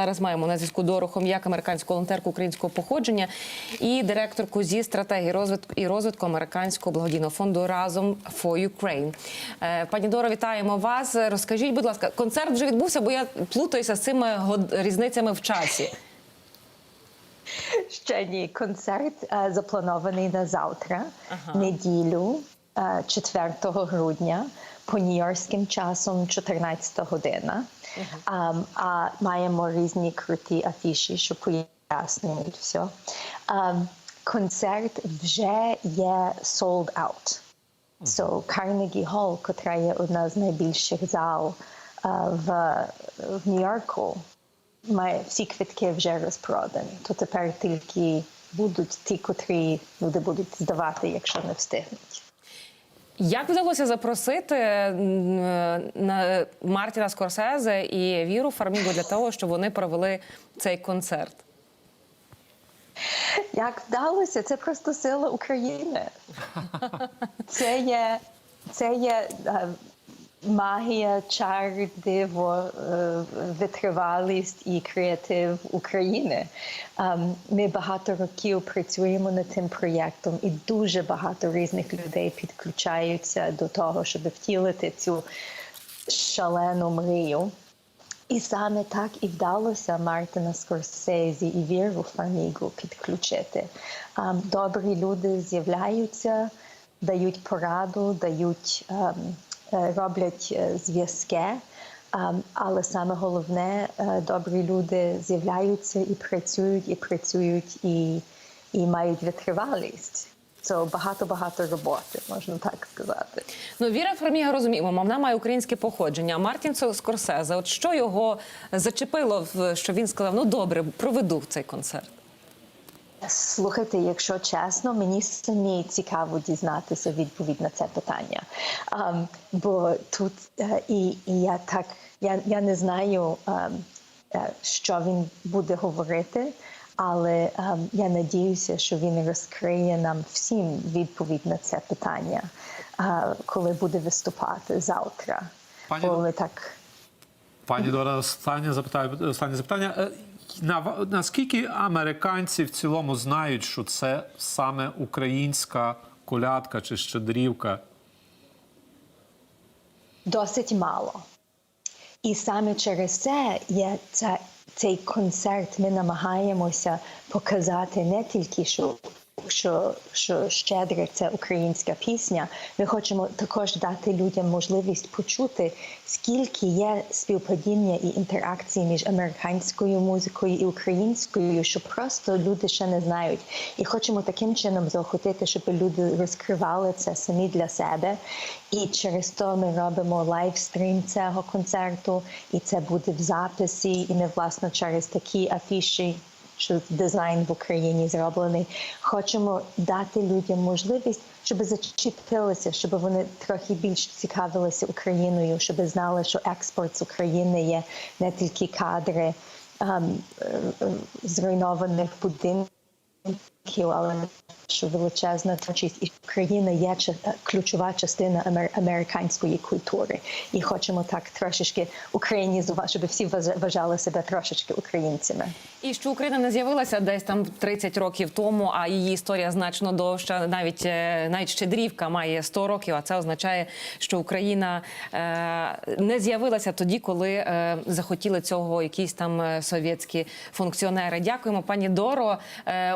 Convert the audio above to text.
Зараз маємо на зв'язку Дору Хом'як, американську волонтерку українського походження і директорку зі стратегії розвитку і розвитку американського благодійного фонду разом for Ukraine. Е, Пані Доро, вітаємо вас. Розкажіть, будь ласка, концерт вже відбувся, бо я плутаюся з цими різницями в часі. Ще ні, концерт е, запланований на завтра, неділю, е, 4 грудня, по нью-йоркським часом, 14 година. Ам, а маємо різні круті афіші, що пояснюють все. Ам, концерт вже є sold out. So, Carnegie Hall, котра є одна з найбільших зал е, в, в Нью-Йорку, має всі квитки вже розпродані. То тепер тільки будуть ті, котрі люди будуть здавати, якщо не встигнуть. Як вдалося запросити е, на Мартіна Скорсезе і Віру Фармігу для того, щоб вони провели цей концерт? Як вдалося, це просто сила України. Це є, це є е, магія, чар, диво, е, витривалість і креатив України. Ем, Ми багато років працюємо над цим проєктом, і дуже багато різних людей підключаються до того, щоб втілити цю шалену мрію. І саме так і вдалося Мартина Скорсезі і Віру Фармігу підключити. Ем, Добрі люди з'являються, дають пораду, дають, ем, роблять е, зв'язки. Ем, Але саме головне, е, добрі люди з'являються і працюють, і працюють, і, і мають витривалість. Це багато-багато роботи, можна так сказати. Ну, Віра Фарміга розуміємо, вона має українське походження. А Мартін Скорсезе, от що його зачепило, в- що він сказав: ну добре, проведу цей концерт. Слухайте, якщо чесно, мені самі цікаво дізнатися відповідь на це питання. Ем, бо тут е, і, і я так я, я не знаю, ем, е, що він буде говорити, але ем, я надіюся, що він розкриє нам всім відповідь на це питання, е, коли буде виступати завтра. Пані Бо ми так. Пані Дора, останнє запитаю, останнє запитання. На, наскільки американці в цілому знають, що це саме українська колядка чи щедрівка? досить мало. І саме через це є ця, цей концерт. Ми намагаємося показати не тільки, що, що, що щедре це українська пісня. Ми хочемо також дати людям можливість почути, скільки є співпадіння і інтеракції між американською музикою і українською, що просто люди ще не знають. І хочемо таким чином заохотити, щоб люди розкривали це самі для себе. І через то ми робимо лайвстрім цього концерту, і це буде в записі, і ми власне через такі афіші. Що дизайн в Україні зроблений. Хочемо дати людям можливість, щоб зачепилися, щоб вони трохи більш цікавилися Україною, щоб знали, що експорт з України є не тільки кадри ем, е, е, зруйнованих будинків, але що величезна творчість і Україна є ключова частина амер- американської культури. І хочемо так трошечки українізувати, щоб всі вважа- вважали себе трошечки українцями. І що Україна не з'явилася десь там 30 років тому, а її історія значно довша. Навіть е, навіть щедрівка має 100 років. А це означає, що Україна е, не з'явилася тоді, коли е, захотіли цього якісь там совєтські функціонери. Дякуємо, пані Доро.